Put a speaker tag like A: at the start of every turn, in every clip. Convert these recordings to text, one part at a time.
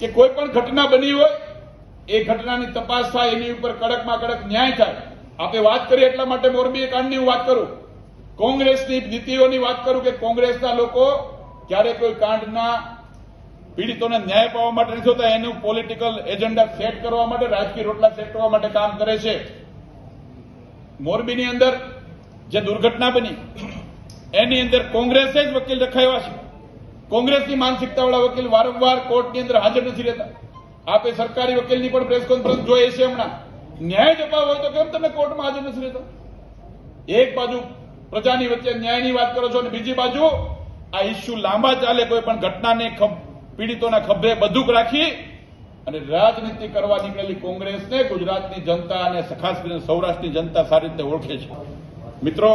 A: કે કોઈ પણ ઘટના બની હોય, એ ઘટનાની તપાસ થાય, એની ઉપર કડકમાં કડક ન્યાય થાય. આપણે વાત કરીએ એટલા માટે મોરબી કાંડની હું વાત કરું. કોંગ્રેસની નીતિઓની વાત કરું કે કોંગ્રેસના લોકો ક્યારે કોઈ કાંડના પીડિતોને ન્યાય પાવા માટે નથી હોતા, એનું પોલિટિકલ એજન્ડા સેટ કરવા માટે, રાજકીય રોટલા સેટ કરવા માટે કામ કરે છે. મોરબીની અંદર જે દુર્ઘટના બની, એની અંદર કોંગ્રેસે જ વકીલ રખાયા છે. કોંગ્રેસની માનસિકતાવાળા વકીલ વારંવાર કોર્ટની અંદર હાજર નથી રહેતા. આપે સરકારી વકીલની પણ પ્રેસ કોન્ફરન્સ જોઈએ છે હમણાં. ન્યાય જ અપાવ હોય તો કેમ તમે કોર્ટમાં હાજર નથી રહેતા? એક બાજુ પ્રજાની વચ્ચે ન્યાયની વાત કરો છો અને બીજી બાજુ આ ઇસ્યુ લાંબા ચાલે કોઈ પણ ઘટનાને પીડિતોના ખભે બધુંક રાખી અને રાજનીતિ કરવા નીકળેલી કોંગ્રેસને ગુજરાતની જનતા અને ખાસ કરીને સૌરાષ્ટ્રની જનતા સારી રીતે ઓળખે છે. મિત્રો,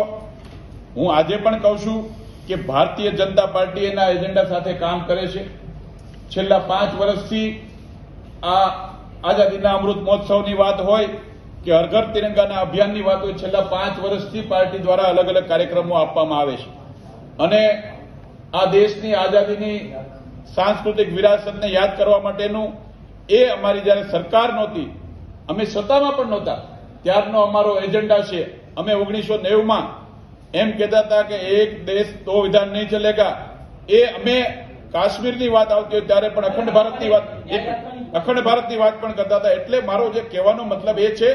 A: હું આજે પણ કહું છું કે ભારતીય જનતા પાર્ટી એના એજન્ડા સાથે કામ કરે છે. છેલ્લા પાંચ વર્ષથી આ આઝાદીના અમૃત મહોત્સવની વાત હોય કે હરઘર તિરંગાના અભિયાનની વાત હોય, છેલ્લા પાંચ વર્ષથી પાર્ટી દ્વારા અલગ અલગ કાર્યક્રમો આપવામાં આવે છે. અને આ દેશની આઝાદીની સાંસ્કૃતિક વિરાસતને યાદ કરવા માટેનું એ અમારી જ્યારે સરકાર નહોતી, અમે સત્તામાં પણ નહોતા. ત્યારનો અમારો એજન્ડા છે. અમે ઓગણીસો નેવુંમાં એમ કહેતા હતા કે એક દેશ દો વિધાન નહીં ચલેગા. એ અમે કાશ્મીરની વાત આવતી હોય ત્યારે પણ અખંડ ભારતની વાત અખંડ ભારતની વાત પણ કરતા હતા. એટલે મારો જે કહેવાનો મતલબ એ છે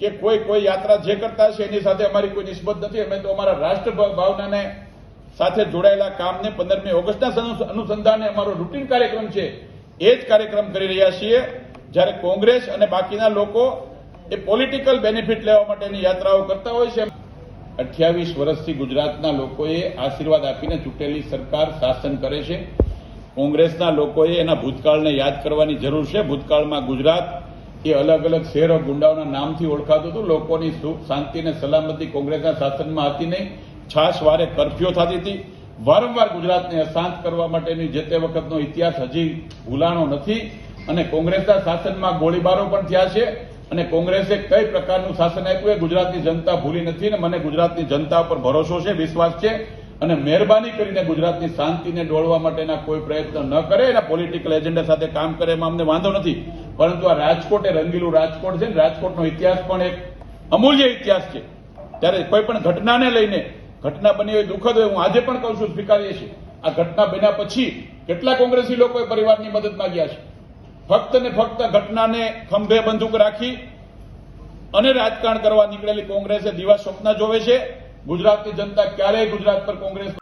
A: કે કોઈ કોઈ યાત્રા જે કરતા છે એની સાથે અમારી કોઈ નિસ્બત નથી. અમે તો અમારા રાષ્ટ્ર ભાવનાને સાથે જોડાયેલા કામને પંદરમી ઓગસ્ટના અનુસંધાને અમારો રૂટીન કાર્યક્રમ છે એ જ કાર્યક્રમ કરી રહ્યા છીએ. જ્યારે કોંગ્રેસ અને બાકીના લોકો એ પોલિટિકલ બેનિફિટ લેવા માટેની યાત્રાઓ કરતા હોય છે. અઠ્યાવીસ વર્ષથી ગુજરાતના લોકોએ આશીર્વાદ આપીને ચૂંટેલી સરકાર શાસન કરે છે. કોંગ્રેસના લોકોએ એના ભૂતકાળને યાદ કરવાની જરૂર છે. ભૂતકાળમાં ગુજરાત એ અલગ અલગ શહેરો ગુંડાઓના નામથી ઓળખાતું હતું. લોકોની સુખ, શાંતિ અને સલામતી કોંગ્રેસના શાસનમાં હતી નહીં. છાસ વારે કરફ્યુ થતી હતી. વારંવાર ગુજરાતને અશાંત કરવા માટેની જે તે વખતનો ઇતિહાસ હજી ભૂલાણો નથી. અને કોંગ્રેસના શાસનમાં ગોળીબારો પણ થયા છે. અને કોંગ્રેસે કઈ પ્રકારનું શાસન આપ્યું એ ગુજરાતની જનતા ભૂલી નથી અને મને ગુજરાતની જનતા પર ભરોસો છે, વિશ્વાસ છે અને મહેરબાની કરીને ગુજરાતની શાંતિને ડોળવા માટેના કોઈ પ્રયત્ન ન કરે, એના પોલિટિકલ એજન્ડા સાથે કામ કરે એમાં અમને વાંધો નથી. પરંતુ આ રાજકોટ એ રંગીલું રાજકોટ છે ને રાજકોટનો ઇતિહાસ પણ એક અમૂલ્ય ઇતિહાસ છે. ત્યારે કોઈ પણ ઘટનાને લઈને, ઘટના બની હોય, દુઃખદ હોય, હું આજે પણ કહું છું, સ્વીકારીએ છીએ. આ ઘટના બન્યા પછી કેટલા કોંગ્રેસી લોકોએ પરિવારની મદદ માંગ્યા છે? ફક્ત ને ફક્ત ઘટનાને ખંભે બંદૂક રાખી અને રાજકારણ કરવા નીકળેલી કોંગ્રેસે દિવા સ્વપ્ન જોવે છે. ગુજરાતની જનતા ક્યારેય ગુજરાત પર કોંગ્રેસ